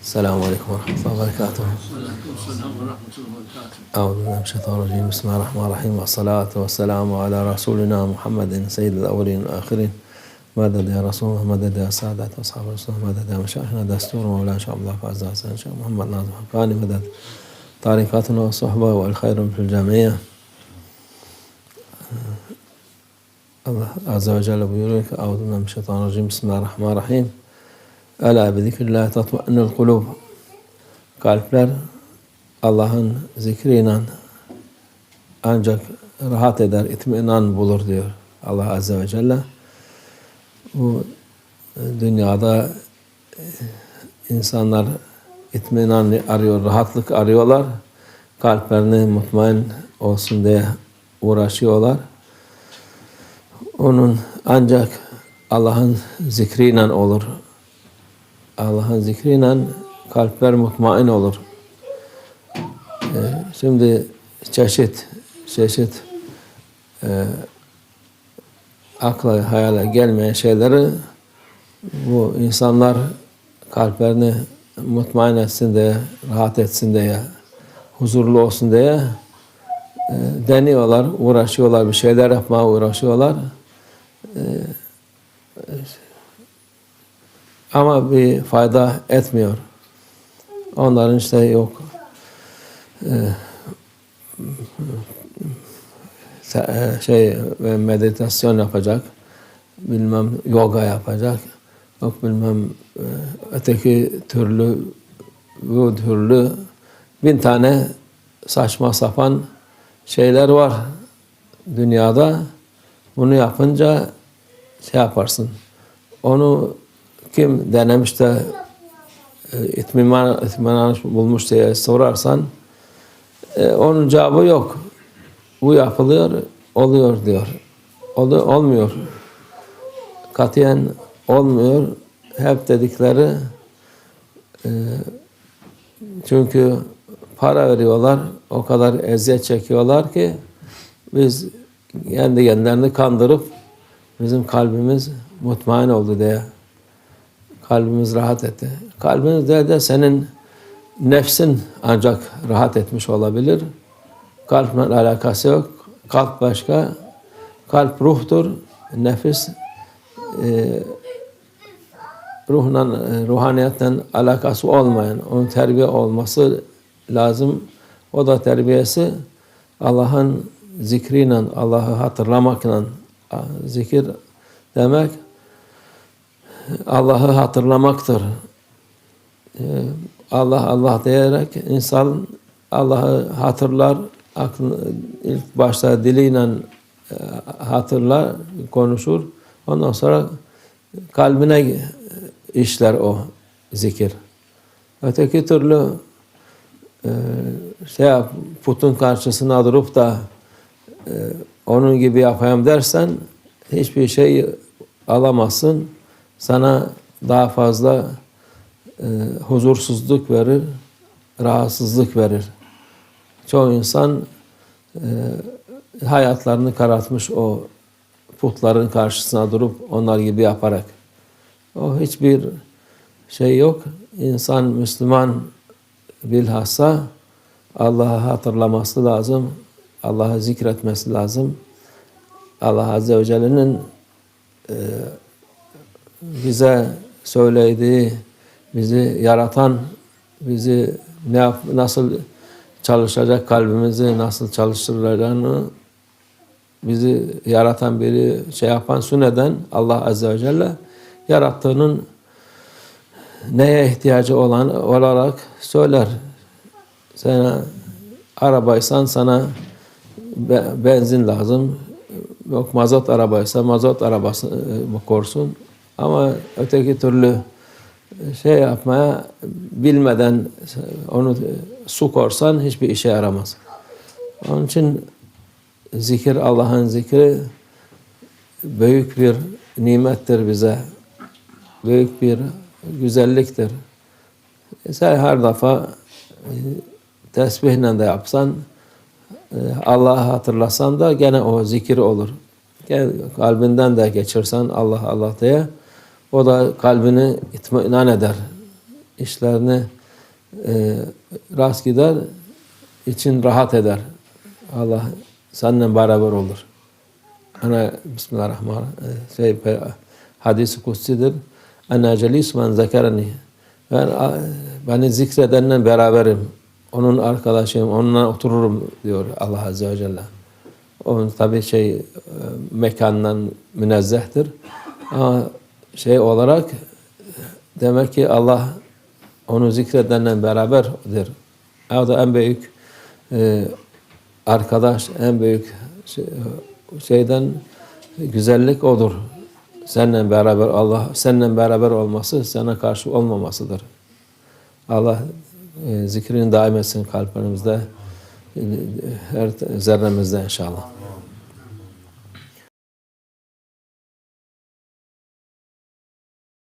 السلام عليكم ورحمة الله وبركاته. الله أعوذ بالله من الشيطان الرجيم. بسم الله الرحمن الرحيم. والصلاة والسلام على رسولنا محمد سيد الأولين والآخرين. مدد يا رسول الله؟ مدد يا سادة أصحاب رسول الله؟ مدد يا مشايخنا؟ دستور مولانا شاء الله فعز حسن شاء محمد ناظم حقاني مدد طريقتنا والصحبة والخير في الجميع. Allah Azze ve Celle buyuruyor ki Euzubillahimineşşeytanirracim Bismillahirrahmanirrahim Ela bi zikrillah kulub Kalpler Allah'ın zikriyle ancak rahat eder, itminan bulur diyor Allah Azze ve Celle. Bu e, dünyada e, insanlar itminan arıyor, rahatlık arıyorlar. Kalplerini mutmain olsun diye uğraşıyorlar. Onun ancak Allah'ın zikriyle olur. Allah'ın zikriyle kalpler mutmain olur. Ee, şimdi çeşit çeşit e, akla hayale gelmeyen şeyleri bu insanlar kalplerini mutmain etsin diye, rahat etsin diye, huzurlu olsun diye e, deniyorlar, uğraşıyorlar, bir şeyler yapmaya uğraşıyorlar. E, ama bir fayda etmiyor. Onların işte yok e, şey meditasyon yapacak, bilmem yoga yapacak, yok bilmem e, öteki türlü bu türlü bin tane saçma sapan şeyler var dünyada. Bunu yapınca şey yaparsın. Onu kim denemiş de e, itminan, itminan bulmuş diye sorarsan e, onun cevabı yok. Bu yapılıyor, oluyor diyor. Ol, olmuyor. Katiyen olmuyor. Hep dedikleri e, çünkü para veriyorlar, o kadar eziyet çekiyorlar ki biz kendi kendilerini kandırıp bizim kalbimiz mutmain oldu diye kalbimiz rahat etti. Kalbimiz de, de senin nefsin ancak rahat etmiş olabilir. Kalple alakası yok. Kalp başka. Kalp ruhtur. Nefis e, ruhla, e, ruhaniyetten alakası olmayan, onun terbiye olması lazım. O da terbiyesi Allah'ın zikriyle, Allah'ı hatırlamakla, zikir demek Allah'ı hatırlamaktır. E, Allah Allah diyerek insan Allah'ı hatırlar, aklını, ilk başta diliyle e, hatırlar, konuşur. Ondan sonra kalbine işler o zikir. Öteki türlü e, şey yap, putun karşısına durup da e, onun gibi yapayım dersen hiçbir şey alamazsın. Sana daha fazla e, huzursuzluk verir, rahatsızlık verir. Çoğu insan e, hayatlarını karartmış o putların karşısına durup onlar gibi yaparak. O hiçbir şey yok. İnsan Müslüman bilhassa Allah'ı hatırlaması lazım. Allah'ı zikretmesi lazım. Allah Azze ve Celle'nin e, bize söylediği, bizi yaratan, bizi ne yap, nasıl çalışacak kalbimizi nasıl çalıştıracağını bizi yaratan biri şey yapan süneden Allah Azze ve Celle yarattığının neye ihtiyacı olan olarak söyler. Sana arabaysan sana benzin lazım. Yok mazot arabaysa mazot arabası e, korsun. Ama öteki türlü şey yapmaya bilmeden onu su korsan hiçbir işe yaramaz. Onun için zikir Allah'ın zikri büyük bir nimettir bize. Büyük bir güzelliktir. Sen her defa e, tesbihle de yapsan e, Allah'ı hatırlasan da gene o zikir olur. Kalbinden de geçirsen Allah Allah diye o da kalbini itminan eder. işlerini e, rast gider, için rahat eder. Allah seninle beraber olur. Ana Bismillahirrahmanirrahim. Şey, hadisi kutsidir. Ana celis men zekereni. Ben beni zikredenle beraberim. Onun arkadaşıyım, onunla otururum diyor Allah Azze ve Celle. Onun tabi şey e, mekandan münezzehtir. Ama şey olarak demek ki Allah onu zikredenle beraberdir. O da en büyük e, arkadaş, en büyük şey- şeyden güzellik odur. Seninle beraber Allah, seninle beraber olması sana karşı olmamasıdır. Allah e, zikrini daim etsin kalplerimizde, her zerremizde inşallah.